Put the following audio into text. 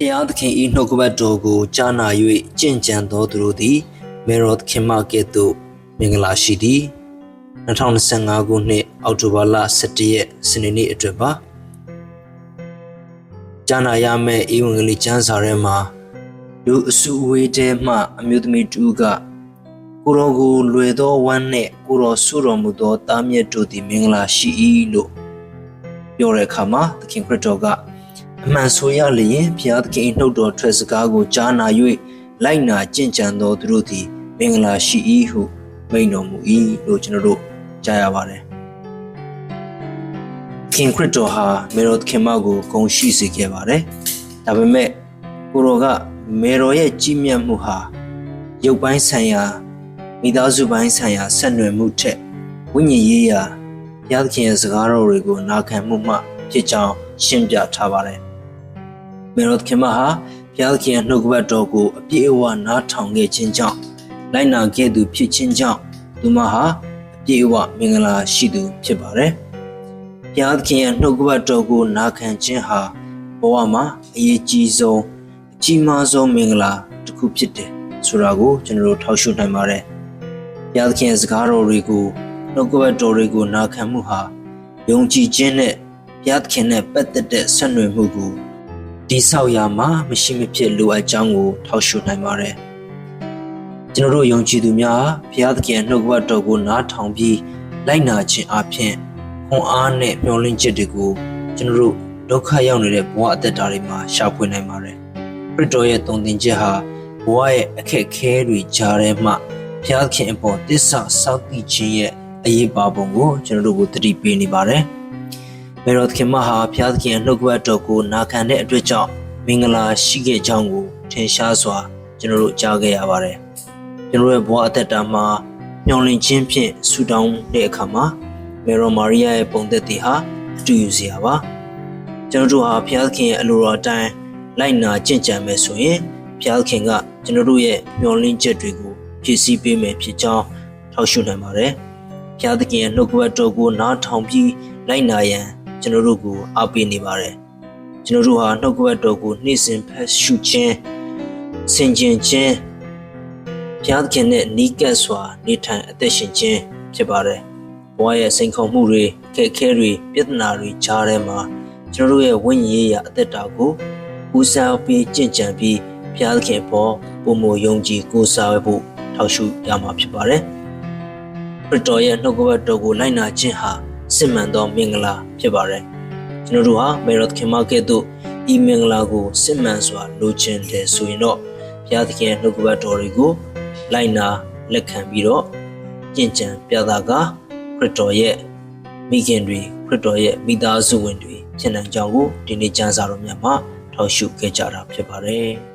တရားသခင်ဤနှုတ်ကပတ်တော်ကိုကြားနာ၍ကြင်ကြံတော်သူတို့သည်မေရောသခင်မကဲ့သို့မင်္ဂလာရှိသည်2025ခုနှစ်အောက်တိုဘာလ17ရက်စနေနေ့အတွက်ပါကြားနာရမယ့်ဧဝံဂေလိကျမ်းစာထဲမှာလူအစုအဝေးတဲမှအမျိုးသမီးတူကကိုရောကိုလွယ်သောဝမ်းနှင့်ကိုရောဆုတော်မူသောတားမြတ်တို့သည်မင်္ဂလာရှိ၏လို့ပြောတဲ့အခါမှာသခင်ခရစ်တော်က အမှန်ဆိုရလျင်ဘုရားသခင်၏နှုတ်တော်ထွက်စကားကိုကြားနာ၍လိုက်နာကျင့်ကြံသောသူတို့သည်မင်္ဂလာရှိ၏ဟုမိန့်တော်မူ၏လို့ကျွန်တော်တို့ကြားရပါတယ်။ခင်ခရစ်တော်ဟာမေရောခင်မကိုဂုဏ်ရှိစေခဲ့ပါတယ်။ဒါပေမဲ့ကိုရောကမေရောရဲ့ကြီးမြတ်မှုဟာရုပ်ပိုင်းဆိုင်ရာမိသားစုပိုင်းဆိုင်ရာဆက်နွယ်မှုထက်ဝိညာဉ်ရေးရာဘုရားသခင်ရဲ့စကားတော်တွေကိုနာခံမှုမှဖြစ်ကြောင်းရှင်းပြထားပါတယ်။ မေရောခင်မဟာဘုရားသခင်ရဲ့နှုတ်ကပတ်တော်ကိုအပြည့်အဝနားထောင်ခဲ့ခြင်းကြောင့်လိုက်နာခဲ့သူဖြစ်ခြင်းကြောင့်သူမဟာအပြည့်အဝမင်္ဂလာရှိသူဖြစ်ပါတယ်။ဘုရားသခင်ရဲ့နှုတ်ကပတ်တော်ကိုနာခံခြင်းဟာဘဝမှာအရေးကြီးဆုံးအကြီးမားဆုံးမင်္ဂလာတစ်ခုဖြစ်တယ်ဆိုတာကိုကျွန်တော်တို့ထောက်ရှုနိုင်ပါတယ်။ဘုရားသခင်ရဲ့စကားတော်တွေကိုနှုတ်ကပတ်တော်တွေကိုနာခံမှုဟာယုံကြည်ခြင်းနဲ့ဘုရားသခင်နဲ့ပတ်သက်တဲ့ဆက်နွယ်မှုကို တိဆောက်ရမှာမရှိမဖြစ်လိုအပ်ကြောင်းကိုထောက်ရှုနိုင်ပါတယ်။ကျွန်တော်တို့ယုံကြည်သူများဘုရားသခင်နှုတ်ကပတ်တော်ကိုနားထောင်ပြီးလိုက်နာခြင်းအပြင်ခွန်အားနဲ့မျှော်လင့်ချက်တွေကိုကျွန်တော်တို့ဒုက္ခရောက်နေတဲ့ဘဝအသက်တာတွေမှာရှာဖွေနိုင်ပါတယ်။ခရစ်တော်ရဲ့တုံသင်ချက်ဟာဘဝရဲ့အခက်အခဲတွေကြားထဲမှာဘုရားခင်အပေါ်တစ္ဆာစောင့်တည်ခြင်းရဲ့အရေးပါပုံကိုကျွန်တော်တို့ကိုသတိပေးနေပါတယ်။ မေရောသခင်မဟာဘုရားသခင်ရဲ့နှုတ်ကပတ်တော်ကိုနာခံတဲ့အတွက်ကြောင့်မင်္ဂလာရှိခဲ့ကြောင်းကိုထင်ရှားစွာကျွန်တော်တို့ကြားခဲ့ရပါတယ်။ကျွန်တော်ရဲ့ဘဝအသက်တာမှာမျှော်လင့်ခြင်းဖြင့်ဆူတောင်းတဲ့အခါမှာမေရောမာရိယာရဲ့ပုံသက်တည်ဟာအတူယူစရာပါ။ကျွန်တော်တို့ဟာဘုရားသခင်ရဲ့အလိုတော်အတိုင်းလိုက်နာကျင့်ကြံမယ်ဆိုရင်ဘုရားသခင်ကကျွန်တော်တို့ရဲ့မျှော်လင့်ချက်တွေကိုဖြည့်ဆည်းပေးမယ်ဖြစ်ကြောင်းထောက်ရှုနိုင်ပါတယ်။ဘုရားသခင်ရဲ့နှုတ်ကပတ်တော်ကိုနားထောင်ပြီးလိုက်နာရန် ကျွန်တော်တို့ကိုအားပေးနေပါတယ်။ကျွန်တော်တို့ဟာနှုတ်ကပတ်တော်ကိုနှိမ့်စင်ဖတ်ရှုခြင်းဆင်ခြင်ခြင်းဘုရားသခင်နဲ့နီးကပ်စွာနေထိုင်အသက်ရှင်ခြင်းဖြစ်ပါတယ်။ဘဝရဲ့စိန်ခေါ်မှုတွေခက်ခဲတွေပြဿနာတွေကြားထဲမှာကျွန်တော်တို့ရဲ့ဝိညာဉ်ရေးရာအသက်တာကိုဦးစားပေးကြင်ကြံပြီးဘုရားသခင်ပေါ်ပုံမယုံကြည်ကိုးစားဖို့ထောက်ရှုရမှာဖြစ်ပါတယ်။ခရစ်တော်ရဲ့နှုတ်ကပတ်တော်ကိုလိုက်နာခြင်းဟာ စစ်မှန်သောမင်္ဂလာဖြစ်ပါတယ်။ကျွန်တော်တို့ဟာမေရတ်ခင်မကဲ့သို့ဤမင်္ဂလာကိုစစ်မှန်စွာလိုချင်တယ်ဆိုရင်တော့ဘုရားသခင်ရဲ့နှုတ်ကပတ်တော်တွေကိုလိုက်နာလက်ခံပြီးတော့ကြင်ကြံပြသကားခရစ်တော်ရဲ့မိခင်တွေခရစ်တော်ရဲ့မိသားစုဝင်တွေဖြစ်နိုင်ကြောင်းကိုဒီနေ့ကျမ်းစာတော်များမှာထောက်ရှုခဲ့ကြတာဖြစ်ပါတယ်။